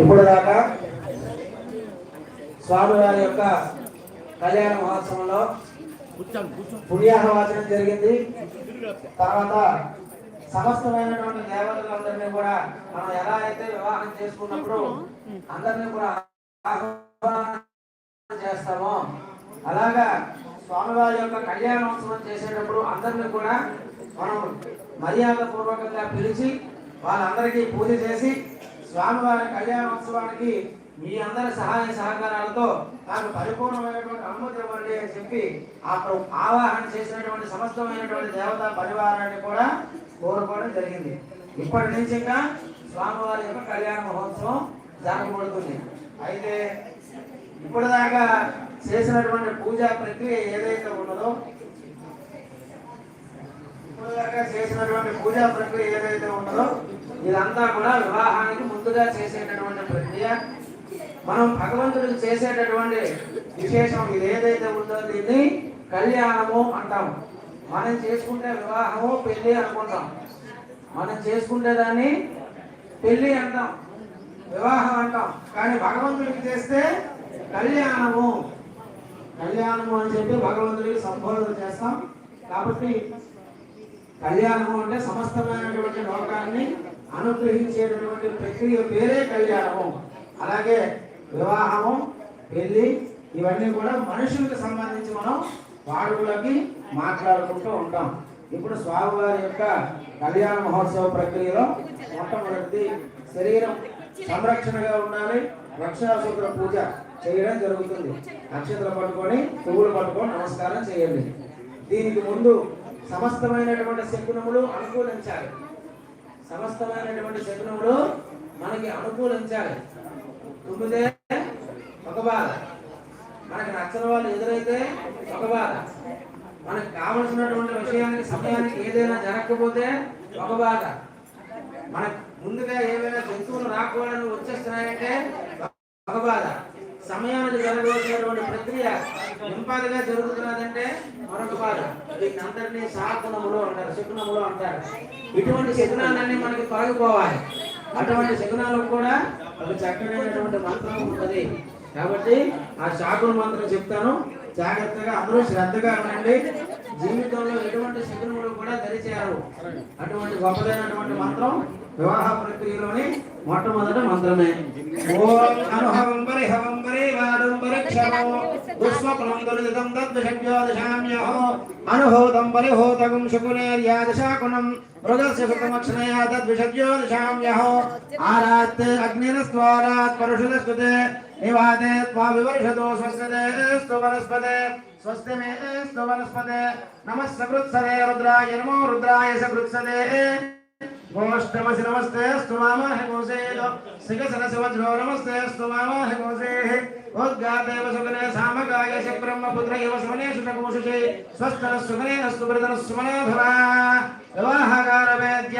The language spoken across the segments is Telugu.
ఇప్పుడు దాకా స్వామివారి యొక్క కళ్యాణ మహోత్సవంలో పుణ్యాహవాచనం జరిగింది. తర్వాత సమస్తమైనటువంటి దేవతలందరినీ కూడా మనం ఎలా అయితే వివాహం చేసుకున్నప్పుడు అందరినీ కూడా చేస్తామో అలాగా స్వామివారి యొక్క కళ్యాణోత్సవం చేసేటప్పుడు అందరినీ కూడా మనం మర్యాద పూర్వకంగా పిలిచి వాళ్ళందరికీ పూజ చేసి స్వామివారి కళ్యాణోత్సవానికి మీ అందరి సహాయ సహకారాలతో నాకు పరిపూర్ణమైనటువంటి అనుమతి ఇవ్వండి అని చెప్పి ఆ ప్ర- ఆవాహన చేసినటువంటి సమస్తమైనటువంటి దేవతా పరివారాన్ని కూడా కోరుకోవడం జరిగింది. ఇప్పటి నుంచి ఇంకా స్వామివారి యొక్క కళ్యాణ మహోత్సవం జరగబడుతుంది అయితే ఇప్పుడు దాకా చేసినటువంటి పూజా ప్రక్రియ ఏదైతే ఉన్నదో ఇప్పుడు దాకా చేసినటువంటి పూజా ప్రక్రియ ఏదైతే ఉన్నదో ఇదంతా కూడా వివాహానికి ముందుగా చేసేటటువంటి ప్రక్రియ. మనం భగవంతుడికి చేసేటటువంటి విశేషం ఇది ఏదైతే ఉందో దీన్ని కళ్యాణము అంటాం. మనం చేసుకుంటే వివాహము పెళ్ళి అనుకుంటాం. మనం చేసుకుంటే దాన్ని పెళ్ళి అంటాం. వివాహం అంటాం. కానీ భగవంతుడికి చేస్తే కళ్యాణము. కళ్యాణము అని చెప్పి భగవంతుడికి సంబోధన చేస్తాం. కాబట్టి కళ్యాణము అంటే సమస్తమైనటువంటి లోకాన్ని అనుగ్రహించేటటువంటి ప్రక్రియ పేరే కళ్యాణము. అలాగే వివాహము పెళ్ళి ఇవన్నీ కూడా మనుషులకు సంబంధించి మనం వాడుకలకి మాట్లాడుకుంటూ ఉంటాం. ఇప్పుడు స్వామివారి యొక్క కళ్యాణ మహోత్సవ ప్రక్రియలో మొట్టమొదటి శరీరం. సంరక్షణగా ఉండాలి రక్షాసూత్ర పూజ చేయడం జరుగుతుంది. నక్షత్రం పట్టుకొని పువ్వులు పట్టుకొని నమస్కారం చేయండి. దీనికి ముందు సమస్తమైనటువంటి శకునములు అనుకూలించాలి. సమస్తమైనటువంటి శకునములు మనకి అనుకూలించాలి. తుమ్మితే ఒక బాధ. మనకి నచ్చని వాళ్ళు ఎదురైతే ఒక బాధ. మనకు కావలసినటువంటి విషయానికి సమయానికి ఏదైనా జరగకపోతే ఒక బాధ. మనకు ముందుగా ఏమైనా జంతువులు రాకూడదని వచ్చేస్తున్నాయంటే ఒక బాధ. సమయానికి జరగవలసినటువంటి ప్రక్రియ నింపాదిగా జరుగుతున్నదంటే మరొక బాధ వీటిని అందరినీ శాకునములు అంటారు శకునములు అంటారు. ఇటువంటి శకునాలన్నీ మనకి తొలగిపోవాలి. అటువంటి శకునాలకు కూడా ఒక చక్కనైనటువంటి మంత్రం ఉంటుంది. కాబట్టి ఆ శాకుల మంత్రం చెప్తాను. జాగ్రత్తగా అందరూ శ్రద్ధగా ఉండండి. జీవితంలో ఎటువంటి శకునములు కూడా దరిచేయరు అటువంటి గొప్పదైనటువంటి మంత్రం వివాహ ప్రక్రియలోని మొట్టమొదటి మంత్రమే ఓం అనుహవం పరిహవం పరివారం పరిక్షమో దుస్వప్నం దురితం తద్విషజ్ఞో దశామ్యహో అనుహూతం పరిహూతకం శకునేర్యాదశాకునం మృగస్య సుఖమక్షణయా తద్విషజ్ఞో దశామ్యహో ఆరాత్ అగ్నిరస్త్వారాత్ పరుషుదస్కృతే నివాదే త్వా వివర్షతో స్వస్యతే స్తు వనస్పతే స్వస్తి మే స్తు వనస్పతే నమః సకృత్సరే రుద్రాయ నమో రుద్రాయ సకృత్సతే గోష్టమసి నమస్తే స్తుమామహ గోసేదో సిగసనసి వజ్రో నమస్తే స్తుమామహ గోసేః ఉద్గాదేవ సుగనే సామగాయ చ బ్రహ్మపుత్ర ఇవ సుమనే సుతకోశుచే స్వస్తన సుగనే సుబ్రదన సుమనే భవ వివాహగార వేద్య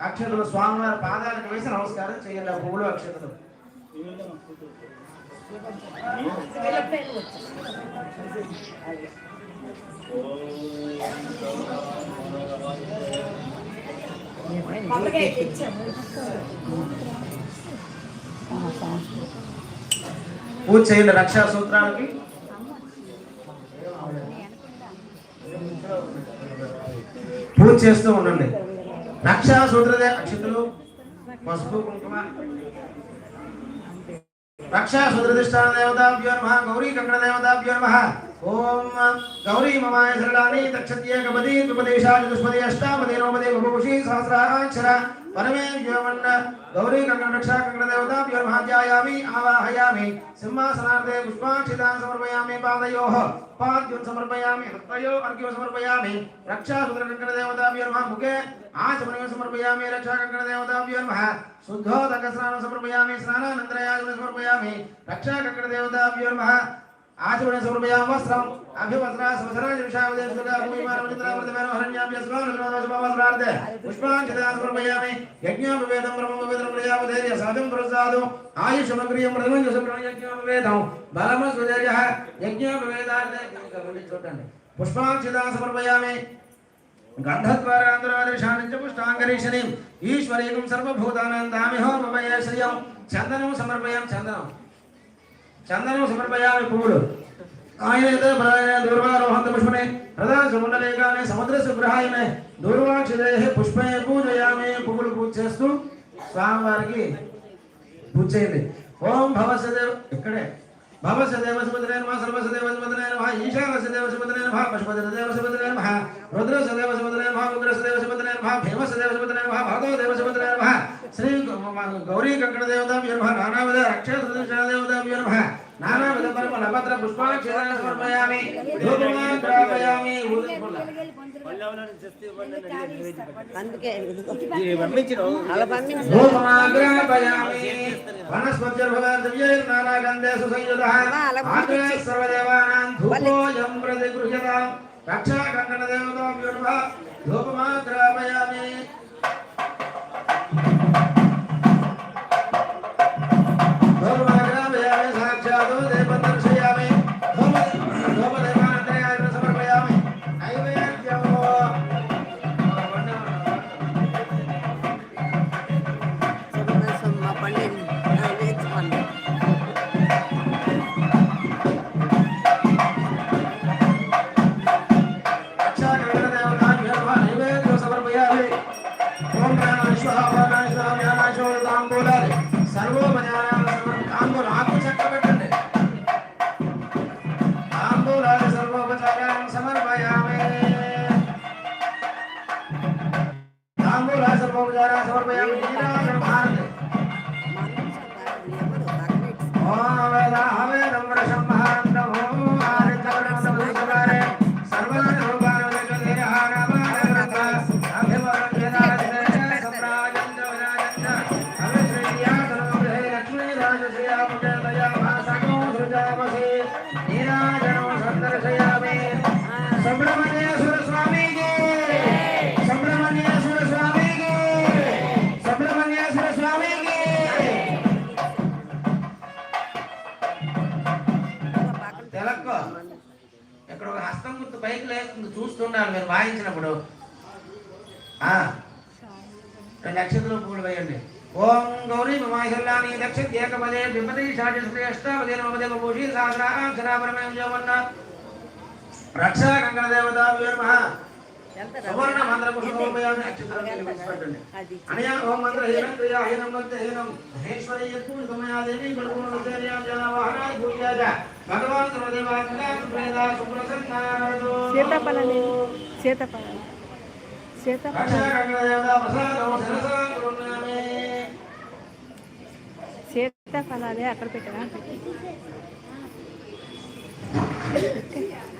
అక్షతలు స్వామివారి పాదాలకు వేసి నమస్కారం చేయండి ఆ పువ్వులు అక్షతలు పూజ చేయండి రక్షా సూత్రాలకి. పూజ చేస్తూ ఉండండి. రక్షా సూత్రదే అక్షతులు పసుపు కుంకుమ. రక్షా సుదృష్టాన దేవతాభ్యో నమ గౌరీ కంకణ దేవతాభ్యో నమ. ఓం గౌరీ మమాయ శరణాని దక్షత్యేకపది త్రిపదేశా చతుష్పది అష్టాపది నవపది బహుషి సహస్రాక్షర పరమే వ్యోమన్న గౌరీ కంకణ రక్షా కంకణ దేవతాభ్యో నమ ధ్యాయామి ఆవాహయామి సింహాసనార్థే పుష్పాక్షితాన్ సమర్పయామి పాదయోః పాద్యం సమర్పయామి హస్తయో అర్ఘ్యం సమర్పయామి రక్షా సుదృ కంకణ దేవతాభ్యో నమ ముఖే ఆచమనం సమర్పయామి రక్షా కంకణ దేవతాభ్యో నమ శుద్ధోదక స్నానం సమర్పయామి స్నానానంతరయాగం సమర్పయామి రక్షా కంకణ దేవతాభ్యో నమ ఆచమనం సమర్పయామి వస్త్రం అభివస్త్ర సంవత్సరాల విషావదేశుగా భూమిమానమిత్రామృతమేనోహరణ్యాభ్యస్వామిత్రార్థే పుష్పాంకితా సమర్పయామి యజ్ఞోపవేదం బ్రహ్మోపవేదం ప్రజాపధైర్య సాధం ప్రసాదు ఆయుషమగ్రియం ప్రథమం యజ్ఞోపవేదం బలమ సుజయ యజ్ఞోపవేదార్థే చూడండి పుష్పాంక్షితా సమర్పయామి గంధద్వారాంధ్రాదేశాన్ని పుష్టాంగరీషణీం ఈశ్వరీకం సర్వభూతానాం దామిహో మమయ శ్రియం చందనం సమర్పయాం చందనం చందనం సమర్పయామి పువ్వులు ఆయనైతే ప్రదాయ దూర్వారోహంత పుష్పనే ప్రధాన సుమండలేకానే సముద్ర సుగ్రహాయనే దూర్వాక్షిదే పుష్పే పూజయామి పువ్వులు పూజ చేస్తూ స్వామివారికి పూజ చేయండి ఓం భవసదేవ్ ఇక్కడే భవసదేవ సుభద్రే నమ సర్వసదేవ సుభద్రే నమ ఈశానసదేవ సుభద్రే నమ పశుపతిదేవ సుభద్రే నమ రుద్రసదేవ సుభద్రే నమ ఉగ్రసదేవ సుభద్రే నమ భీమసదేవ సుభద్రే నమ భాగవదేవ సుభద్రే నమ శ్రీ గౌరీ కంకణ దేవతాభ్యో నమ. నానావిధ అక్షయ దేవతాభ్యో నమ. నానావిధ పరిమళ పుష్పాల క్షేత్రాన్ని సమర్పయామి. ధూపమాన్ ప్రాపయామి. అందుకే అలా పంపించు ధూపమాగ్రాపయామి వనస్పతిర్భవద్వ్యైర్నానాగంధేషు సంయుధః సహస్రాక్షరాపరమేం జవన్న రక్షా గంగన దేవత వీర్మ సువర్ణ మంత్ర పుష్పోపయాన్ని నక్షత్రం పెట్టండి అది అనయా ఓం మంత్ర హీనం క్రియా హీనం భక్త హీనం మహేశ్వరి యత్తు సమయాదేవి గురుకుల విద్యాలయం జనవాహనాయ భూయాజ భగవాన్ సర్వదేవాత్మక ప్రేదా సుప్రసన్నారదు సీతాఫలాన్ని సీతాఫలం సీతాఫలం రక్షా గంగన దేవత ప్రసాదం శిరసా కరుణామే సీతాఫలాలే అక్కడ పెట్టరా Gracias.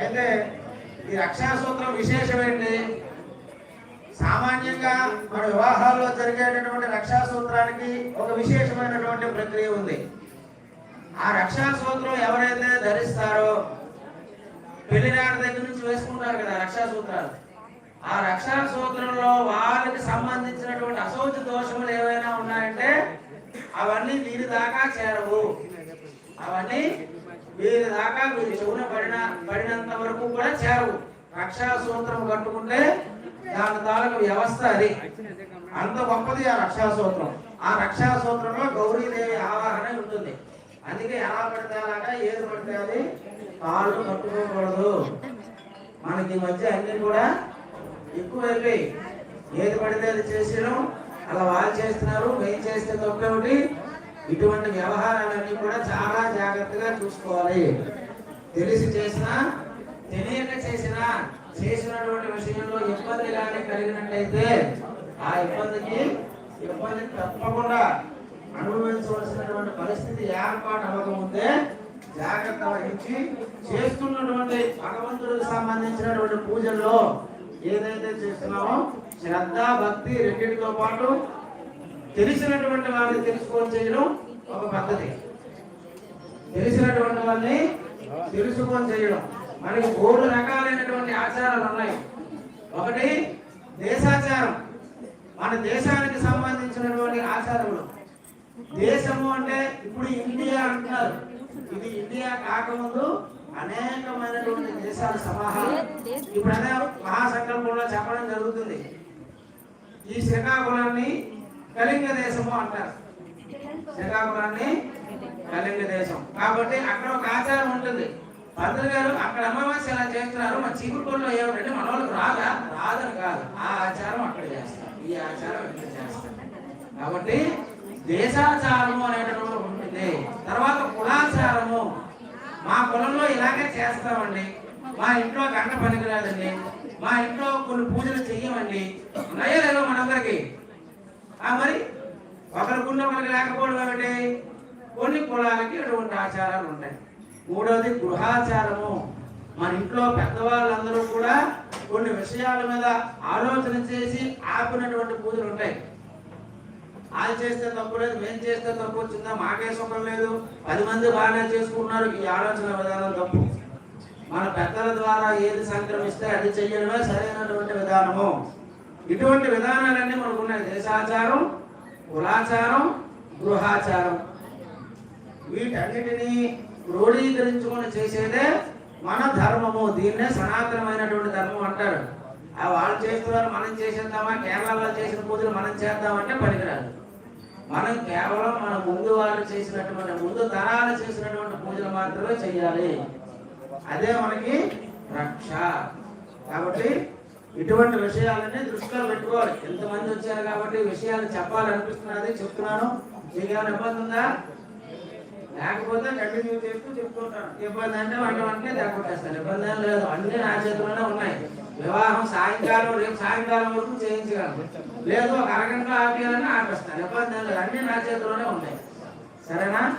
అయితే ఈ రక్షా సూత్రం విశేషం సామాన్యంగా మన వివాహాల్లో జరిగేటటువంటి రక్షా సూత్రానికి ఒక విశేషమైనటువంటి ప్రక్రియ ఉంది. ఆ రక్షా సూత్రం ఎవరైతే ధరిస్తారో పెళ్ళినాటి దగ్గర నుంచి వేసుకుంటారు కదా రక్షా సూత్రాలు. ఆ రక్షా సూత్రంలో వాళ్ళకి సంబంధించినటువంటి అశౌచ దోషములు ఏవైనా ఉన్నాయంటే అవన్నీ వీరి దాకా చేరవు. అవన్నీ వీరి దాకా వీరి చెవున పడిన పడినంత వరకు కూడా చేరవు. రక్షా సూత్రం కట్టుకుంటే దాని తాలూకు వ్యవస్థ అది. అంత గొప్పది ఆ రక్షా సూత్రం. ఆ రక్షా సూత్రంలో గౌరీదేవి ఆవాహన ఉంటుంది. అందుకే ఎలా పడితే అలాగా ఏది పడితే అది కాళ్ళు కట్టుకోకూడదు. మనకి ఈ మధ్య అన్ని కూడా ఎక్కువ అయిపోయి ఏది పడితే అది చేసినాం అలా వాళ్ళు చేస్తున్నారు మేము చేస్తే తప్పేమిటి? ఇటువంటి వ్యవహారాలన్నీ కూడా చాలా జాగ్రత్తగా చూసుకోవాలి. తెలిసి చేసినా తెలియక చేసినా చేసినటువంటి విషయంలో ఇబ్బంది కానీ కలిగినట్లయితే ఆ ఇబ్బందికి ఇబ్బంది తప్పకుండా అనుభవించవలసినటువంటి పరిస్థితి ఏర్పాటు అవ్వకముందే జాగ్రత్త వహించి చేస్తున్నటువంటి భగవంతుడికి సంబంధించినటువంటి పూజల్లో ఏదైతే చేస్తున్నామో శ్రద్ధ భక్తి రెండింటితో పాటు తెలిసినటువంటి వారిని తెలుసుకొని చేయడం ఒక పద్ధతి. తెలిసినటువంటి వారిని తెలుసుకొని చేయడం. మనకి మూడు రకాలైనటువంటి ఆచారాలు ఉన్నాయి. ఒకటి దేశాచారం. మన దేశానికి సంబంధించినటువంటి ఆచారములు. దేశము అంటే ఇప్పుడు ఇండియా అంటున్నారు. ఇది ఇండియా కాకముందు అనేకమైనటువంటి దేశాల సమాహారం. ఇప్పుడు అదే మహాసంకల్పంలో చెప్పడం జరుగుతుంది. ఈ శ్రీకాకుళాన్ని కళింగ దేశము అంటారు. శ్రీకాకుళాన్ని కళింగ దేశం కాబట్టి అక్కడ ఒక ఆచారం ఉంటుంది. పంతులు గారు అక్కడ అమావాస్య ఎలా చేస్తున్నారు? మా చీపురుకోటలో ఏమిటంటే మన వాళ్ళకి రాదా రాదని కాదు. ఆ ఆచారం అక్కడ చేస్తారు. ఈ ఆచారం ఇక్కడ చేస్తారు. కాబట్టి దేశాచారము అనేటటువంటి ఉంటుంది. తర్వాత కులాచారము. మా కులంలో ఇలాగే చేస్తామండి. మా ఇంట్లో గంట పనికిరాదండి. మా ఇంట్లో కొన్ని పూజలు చెయ్యమండి. ఉన్నాయో లేదో మనందరికీ మరి ఒకరికున్న మనకి లేకపోవడం ఏమిటి? కొన్ని కులాలకి అటువంటి ఆచారాలు ఉంటాయి మూడవది గృహాచారము. మన ఇంట్లో పెద్దవాళ్ళందరూ కూడా కొన్ని విషయాల మీద ఆలోచన చేసి ఆపినటువంటి పూజలు ఉంటాయి. వాళ్ళు చేస్తే తప్పు లేదు మేము చేస్తే తప్పు వచ్చిందా? మాకే సుఖం లేదు. పది మంది బాగానే చేసుకుంటున్నారు. ఈ ఆలోచన విధానం తప్పు. మన పెద్దల ద్వారా ఏది సంక్రమిస్తే అది చెయ్యడమే సరైనటువంటి విధానము. ఇటువంటి విధానాలన్నీ మనకు ఉన్నాయి దేశాచారం కులాచారం గృహాచారం. వీటన్నిటినీ క్రోడీకరించుకొని చేసేదే మన ధర్మము. దీన్నే సనాతనమైనటువంటి ధర్మం అంటారు. ఆ వాళ్ళు చేస్తున్నారు మనం చేసేద్దామా? కేరళలో చేసిన పూజలు మనం చేద్దామంటే పనికిరాదు. మనం కేవలం మన ముందు వాళ్ళు చేసినటువంటి ముందు తరాలు చేసినటువంటి పూజలు మాత్రమే చేయాలి. అదే మనకి రక్ష. కాబట్టి ఇటువంటి విషయాలన్నీ దృష్టిలో పెట్టుకోవాలి. ఎంతమంది వచ్చారు కాబట్టి విషయాలు చెప్పాలనిపిస్తున్నది చెప్తున్నాను. మీకు ఏమైనా ఇబ్బంది ఉందా? లేకపోతే కంటిన్యూ చేస్తూ చెప్తుంటాను ఇబ్బంది అంటే వంట వంటనే లేకపోతేస్తాను ఇబ్బంది ఏం లేదు. అన్ని నా చేతిలోనే ఉన్నాయి. వివాహం సాయంకాలం రేపు సాయంకాలం వరకు చేయించగలను. లేదు ఒక అరగంట ఆపేయాలని ఆపేస్తాను. ఇబ్బంది ఏం లేదు. అన్ని నా చేతిలోనే ఉన్నాయి. సరేనా?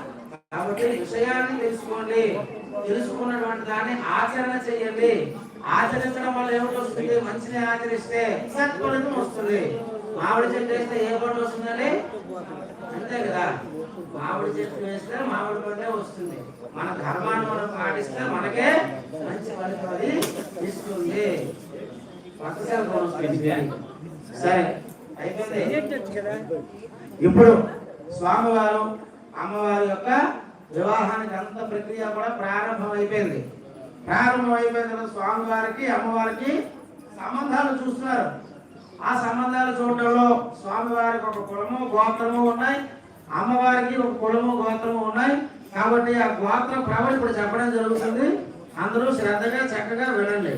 కాబట్టి విషయాన్ని తెలుసుకోండి. తెలుసుకున్నటువంటి దాన్ని ఆచరణ చేయండి. ఆచరించడం వల్ల ఏమిటొస్తుంది మంచిని ఆచరిస్తే సత్ఫలితం వస్తుంది. మామిడి చెట్టు వేస్తే ఏ పండు వస్తుందండి? అంతే కదా. మామిడి చెట్టు వేస్తే మామిడి పండే వస్తుంది. మన ధర్మాన్ని మనం పాటిస్తే మనకే మంచి ఫలితం అది ఇస్తుంది సరే అయిపోయింది. ఇప్పుడు స్వామివారు అమ్మవారి యొక్క వివాహానికి అంత ప్రక్రియ కూడా ప్రారంభం అయిపోయింది ప్రారంభం అయిపోయిన స్వామి స్వామివారికి అమ్మవారికి సంబంధాలు చూస్తున్నారు. ఆ సంబంధాలు చూడటంలో స్వామివారికి ఒక కులము గోత్రము ఉన్నాయి. అమ్మవారికి ఒక కులము గోత్రము ఉన్నాయి. కాబట్టి ఆ గోత్ర ప్రభలు ఇప్పుడు చెప్పడం జరుగుతుంది. అందరూ శ్రద్ధగా చక్కగా వినండి.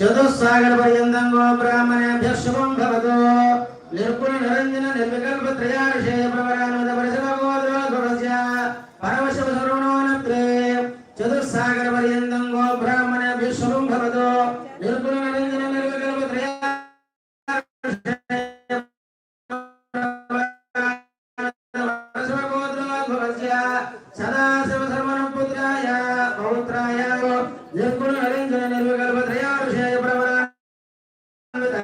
చతుస్సాగర పర్యంతంగో బ్రాహ్మణేభ్య శుభం భవతు. నిర్గుణ నిరంజన నిర్వికల్ప త్రయావిషయ ప్రవరానుద పరిశవ చతుస్సాగర పర్యంతం గో బ్రాహ్మణేభ్య శుభం భవతు. నిర్గుణ నిరంజన నిర్వికల్ప త్రయా. సదాశివ సర్వణ పుత్రాయ పౌత్రాయ నిర్గుణ నిరంజన నిర్వికల్ప త్రయావిషయ ప్రవరానుద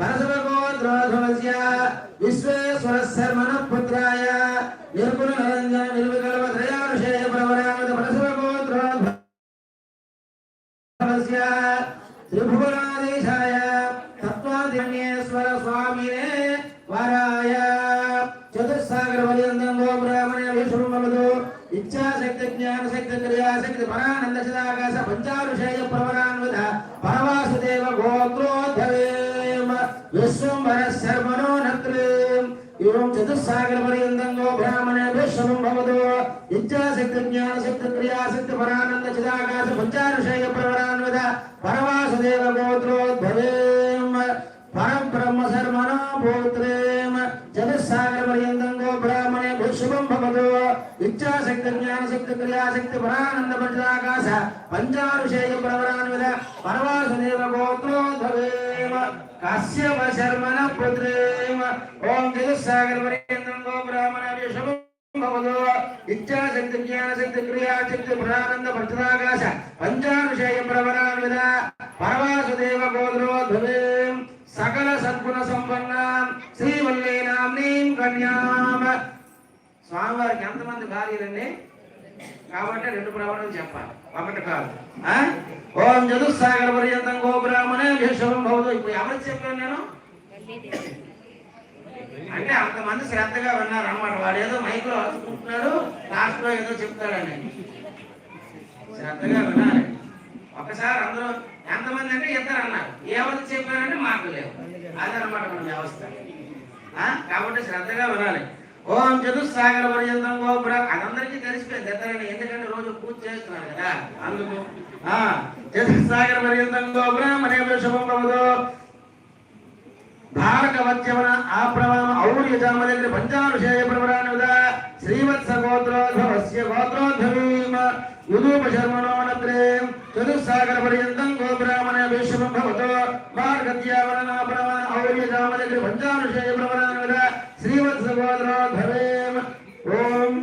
పరశుభగోద్రోధ్వస్య విశ్వేశ్వర శర్మణ పుత్రాయ ప్రవరాన్విత పరవాసుదేవ కశ్యప శర్మణ పుత్రేమ. ఓం జగత్సాగర పర్యంతం గో బ్రాహ్మణ శుభం ఇచ్చాశక్తి జ్ఞానశక్తి క్రియాశక్తి ప్రానంద భద్రాకాశ పంచానుషయ ప్రవరాన్విద పరవాసుదేవ గోత్రోద్భవేం సకల సద్గుణ సంపన్నాం. శ్రీవల్లే నీం కన్యామ స్వామివారికి ఎంతమంది భార్యలండి? కాబట్టి రెండు బ్రాహ్మణులు చెప్పాలి. ఒకటి కాదు. ఓం చతుస్సాగర పర్యంతం గో బ్రాహ్మణే విశ్వం భవదు ఇప్పుడు ఎవరికి చెప్పాను నేను? అంటే అంతమంది శ్రద్ధగా విన్నారు అన్నమాట. వాడు ఏదో మైక్లో అరుచుకుంటున్నాడు లాస్ట్లో ఏదో చెప్తాడని. శ్రద్ధగా వినాలి. ఒకసారి అందరూ ఎంతమంది అంటే ఇద్దరు అన్నారు. ఎవరికి చెప్పారంటే మాకు లేవు అదనమాట మన వ్యవస్థ. కాబట్టి శ్రద్ధగా వినాలి. ఓం చతుస్సాగర పర్యంతం గో అదందరికీ తెలిసిపోయింది ఇద్దరని ఎందుకంటే రోజు పూజ చేస్తున్నారు కదా. అందుకు ఆ చతుస్సాగర పర్యంతం గో బ్రాహ్మణే శుభం భవదు భారకవత్యవన ఆప్రవామ ఔర్య దగ్గర పంచానుషేయ ప్రవరానుద శ్రీవత్స గోత్రోద్భవస్య గోత్రోద్భవీమ. యుదూప శర్మణోనత్రే చతుస్సాగర పర్యంతం గోబ్రాహ్మణ విశ్వం భవతో. మార్గత్యావన ఆప్రవామ ఔర్య దగ్గర పంచానుషేయ ప్రవరానుద శ్రీవత్స గోత్రోద్భవేమ ఓం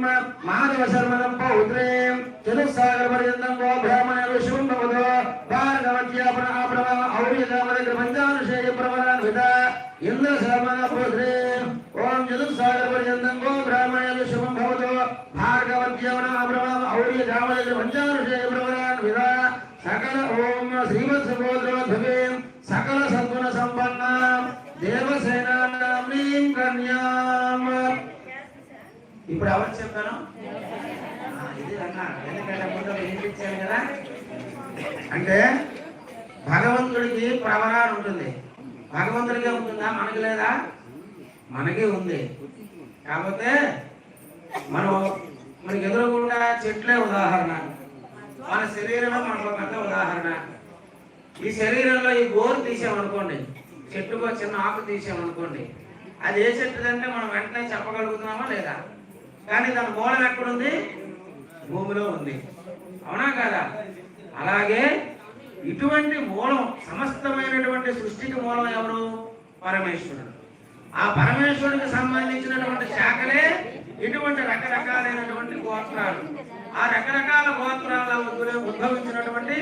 మాధవ శర్మణం పౌత్రేం. చతుస్సాగర పర్యంతం గో బ్రాహ్మణ విశ్వం భవతో. భార్గవత్యాపన ఆప్రవామ ఔర్యజామ దగ్గర పంచానుషేయ ప్రవరానుద ఇంద్ర శర్మణ పుత్రేం. ఓం చతుస్సాగర పర్యంతం గో బ్రాహ్మణ విశ్వం భవతో. భార్గవత్యాపన ఆప్రవామ ఔర్యజామ దగ్గర పంచానుషేయ ప్రవరానుద సకల ఓం శ్రీవత్స గోత్రోద్భవేం సకల ఇప్పుడు ఎవరు చెప్పాను? ఇది అన్నాను ఎందుకంటే ముందు వినిపించాను కదా. అంటే భగవంతుడికి ప్రవరాలు ఉంటుంది. భగవంతుడికే ఉంటుందా? మనకి లేదా? మనకి ఉంది. కాకపోతే మనం మనకి ఎదురకుండా చెట్లే ఉదాహరణ. మన శరీరంలో మనకు పెద్ద ఉదాహరణ. ఈ శరీరంలో ఈ గోరు తీసామనుకోండి చెట్టుకో చిన్న ఆకు తీసామనుకోండి అది ఏ చెట్టుదంటే మనం వెంటనే చెప్పగలుగుతున్నామా లేదా? కానీ దాని మూలం ఎక్కడుంది? భూమిలో ఉంది. అవునా కాదా? అలాగే ఇటువంటి మూలం సమస్తమైనటువంటి సృష్టికి మూలం ఎవరు? పరమేశ్వరుడు. ఆ పరమేశ్వరుడికి సంబంధించినటువంటి శాఖలే ఇటువంటి రకరకాలైనటువంటి గోత్రాలు. ఆ రకరకాల గోత్రాల ఉద్భవించినటువంటి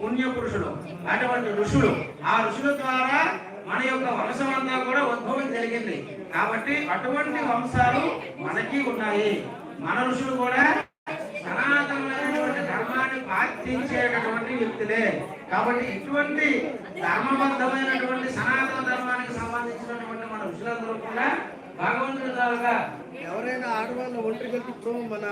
పుణ్యపురుషులు అటువంటి ఋషులు. ఆ ఋషుల ద్వారా మన యొక్క వంశమంతా కూడా ఉద్భవం జరిగింది. కాబట్టి అటువంటి వంశాలు మనకి ఉన్నాయి. మన ఋషులు కూడా సనాతనమైనటువంటి ధర్మాన్ని పాటించేటటువంటి వ్యక్తులే. కాబట్టి ఇటువంటి ధర్మబద్ధమైనటువంటి సనాతన ధర్మానికి సంబంధించినటువంటి మన ఋషులందరూ కూడా భగవంతుడి ద్వారా ఎవరైనా ఆడవాళ్ళ ఒంటరి కలిపి మన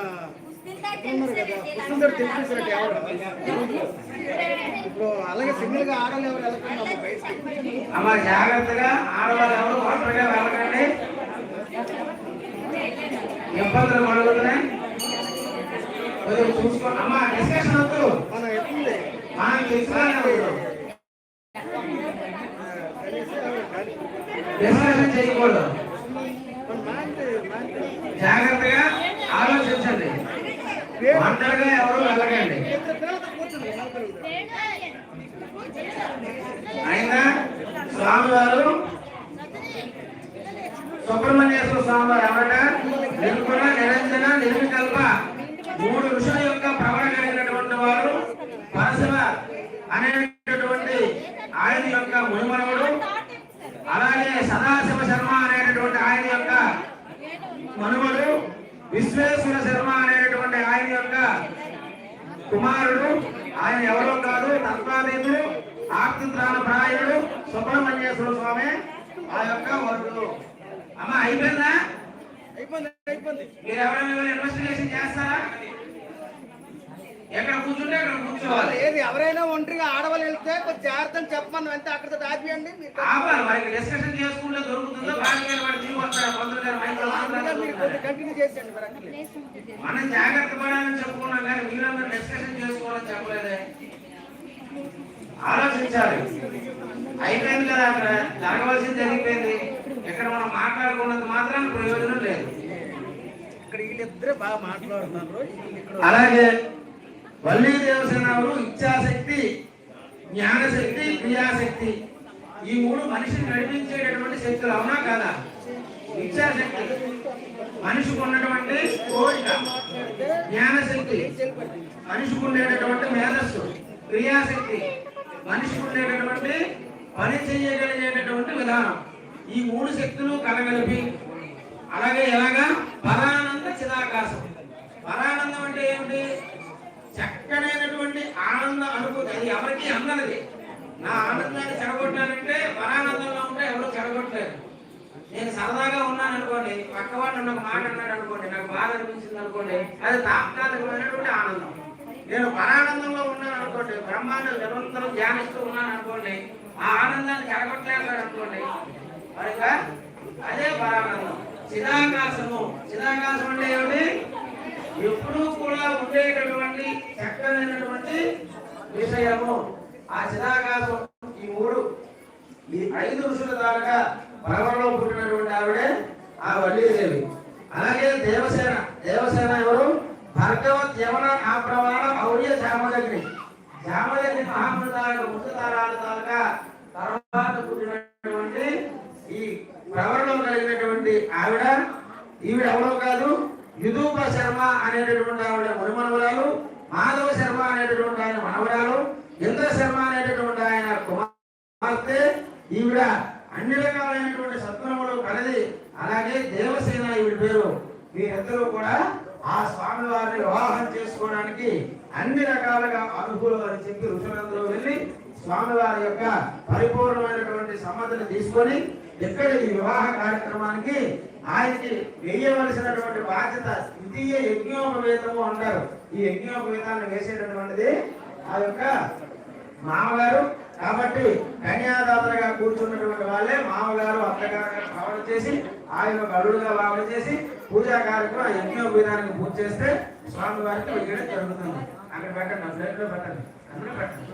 ఇప్పుడు అలాగే సింగిల్గా ఆడలు జాగ్రత్తగా ఆడవాళ్ళు ఒంటరిగా వెళ్ళకండి. ఇబ్బందులు పడుతున్నాయి. చూసుకో డిస్కషన్ వద్దు. చేయకూడదు. అయిపోయిందా? అయిపోయింది అయిపోయింది. మీరు ఎవరైనా ఇన్వెస్టిగేషన్ చేస్తారా? ఎక్కడ కూర్చుంటే అక్కడ కూర్చోవాలి. ఏది ఎవరైనా ఒంటరిగా ఆడవాళ్ళు వెళ్తే కొంచెం జాగ్రత్తగా చెప్పమని. అంతే అక్కడితో దాచియండి మీరు ఆపాలి డిస్కషన్ చేసుకుంటే దొరుకుతుందో? బాగా వాడు తిరిగి వస్తాడు కంటిన్యూ చేసేయండి. మనం జాగ్రత్త పడాలని చెప్పుకున్నాం కానీ మీరందరూ డిస్కషన్ చేసుకోవాలని చెప్పలేదే. ఆలోచించాలి. అయిపోయింది కదా అక్కడ జరగవలసింది జరిగిపోయింది. ఇక్కడ మనం మాట్లాడుకున్నంత మాత్రం ప్రయోజనం లేదు. అలాగే వల్లీ దేవసేనలు ఇచ్ఛాశక్తి జ్ఞానశక్తి క్రియాశక్తి ఈ మూడు మనిషిని నడిపించేటటువంటి శక్తులు అవునా కదా? ఇచ్ఛాశక్తి. మనిషికి ఉన్నటువంటి కోరిక జ్ఞానశక్తి. మనిషికి ఉండేటటువంటి మేధస్సు క్రియాశక్తి. మనిషి ఉండేటటువంటి పని చేయగలిగేటటువంటి విధానం. ఈ మూడు శక్తులు కలగలిపి అలాగే ఎలాగా? పరానంద చిదాకాశం. పరానందం అంటే ఏమిటి? చక్కనైనటువంటి ఆనంద అనుభూతి. అది ఎవరికి అందనది. నా ఆనందాన్ని చెడగొట్టానంటే పరానందంలో ఉంటే ఎవరు చెడగొట్టలేరు. నేను సరదాగా ఉన్నాను అనుకోండి పక్కవాడు నన్ను ఒక మాట అన్నాడు అనుకోండి నాకు బాధ అనిపించింది అనుకోండి అది తాత్కాలికమైనటువంటి ఆనందం. నేను పరానందంలో ఉన్నాను అనుకోండి బ్రహ్మాండ నిరంతరం ధ్యానిస్తూ ఉన్నాను అనుకోండి ఆ ఆనందాన్ని చెడగొట్టలేరు అనుకోండి కనుక అదే పరానందం. చిదాకాశము. చిదాకాశం అంటే ఏమిటి? ఎప్పుడూ కూడా ఉండేటటువంటి చక్కనైనటువంటి విషయము. ఆ చిదాకాశం ఈ మూడు. ఈ ఐదు ఋషుల దాకా పరమలో పుట్టినటువంటి ఆవిడే ఆ వల్లీదేవి. అలాగే దేవసేన. దేవసేన ఎవరు? భార్గవత్ యమున ఆ ప్రమాణం ఔర్య జామదగ్ని జామదగ్ని మహామృతాల ముఖతారాల తాలూకా తర్వాత పుట్టినటువంటి ఈ ప్రవరణం కలిగినటువంటి ఆవిడ. ఈవిడ ఎవరో కాదు యుదూప శర్మ అనేటటువంటి ఆవిడ మునిమనవరాలు మాధవ శర్మ అనేటటువంటి ఆయన మనవరాలు ఇంద్ర శర్మ అనేటటువంటి ఆయన కుమార్తె. ఈవిడ అన్ని రకాలైనటువంటి సత్వములు కలది అలాగే దేవసేన ఈవిడ పేరు. వీరిద్దరూ కూడా ఆ స్వామి వారిని వివాహం చేసుకోవడానికి అన్ని రకాలుగా అనుకూలం అని చెప్పి ఋషులందరూ వెళ్ళి స్వామివారి యొక్క పరిపూర్ణమైనటువంటి సమ్మతిని తీసుకొని ఇక్కడ ఈ వివాహ కార్యక్రమానికి ఆయనకి వేయవలసినటువంటి బాధ్యత ద్వితీయ యజ్ఞోపవేతము అంటారు. ఈ యజ్ఞోపవేతాన్ని వేసేటటువంటిది ఆ యొక్క మామగారు. కాబట్టి కన్యాదాతలుగా కూర్చున్నటువంటి వాళ్ళే మామగారు అత్తగారుగా భావన చేసి ఆయన ఒక భావన చేసి పూజా కార్యక్రమం ఆ యజ్ఞోపవేతానికి పూజ చేస్తే స్వామి వారికి వేయడం జరుగుతుంది. అక్కడ పెట్టండి ఆ ప్లేట్లో పెట్టండి. అందులో పెట్టండి.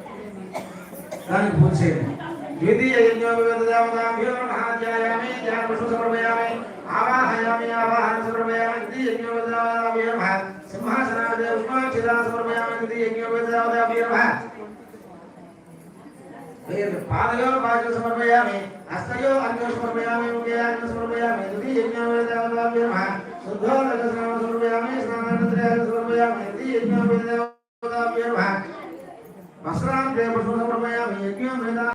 దానికి పూజ చేయండి. ద్వితీయ యజ్ఞోపవేదామీ ధ్యానపుష్ప సమర్పయామి ఆవాహయామి ఆవాహన సమర్పయామి ద్వితీయ యజ్ఞోపవేదామీ సింహాసనాదే ఉష్మాక్షిదా సమర్పయామి ద్వితీయ యజ్ఞోపవేదామీ పాదయో పాదయో సమర్పయామి హస్తయో అన్యో సమర్పయామి ముఖే అన్య సమర్పయామి ద్వితీయ యజ్ఞోపవేదామీ శుద్ధో స్నానం సమర్పయామి స్నానానంతరం సమర్పయామి వస్త్రాన్ని సమర్పయామి యజ్ఞం